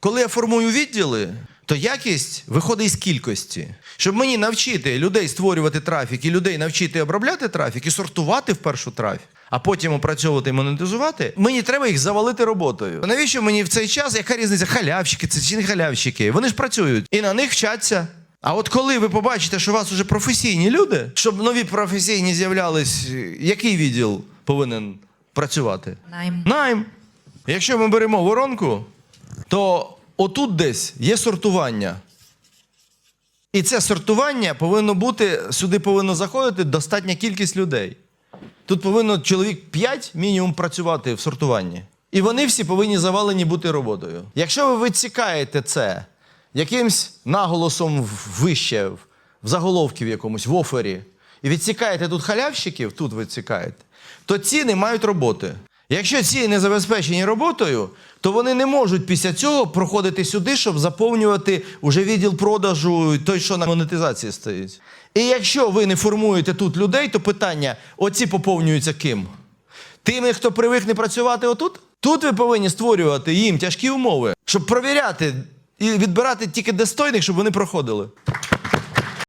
Коли я формую відділи, то якість виходить із кількості. Щоб мені навчити людей створювати трафік і людей навчити обробляти трафік і сортувати в першу трафік, а потім опрацьовувати і монетизувати, мені треба їх завалити роботою. Навіщо мені в цей час? Яка різниця? Халявщики, це чи не халявщики? Вони ж працюють і на них вчаться. А от коли ви побачите, що у вас уже професійні люди, щоб нові професійні з'являлись, який відділ повинен працювати? Найм. Найм. Якщо ми беремо воронку, то отут десь є сортування. І це сортування повинно бути, сюди повинно заходити достатня кількість людей. Тут повинно чоловік 5 мінімум працювати в сортуванні. І вони всі повинні завалені бути роботою. Якщо ви відсікаєте це якимсь наголосом вище, в- заголовки в якомусь, в офері, і відсікаєте тут халявщиків, тут відсікаєте, то ці не мають роботи. Якщо ці не забезпечені роботою, то вони не можуть після цього проходити сюди, щоб заповнювати уже відділ продажу, той, що на монетизації стоїть. І якщо ви не формуєте тут людей, то питання: оці поповнюються ким? Тими, хто привикне працювати отут? Тут ви повинні створювати їм тяжкі умови, щоб провіряти і відбирати тільки достойних, щоб вони проходили.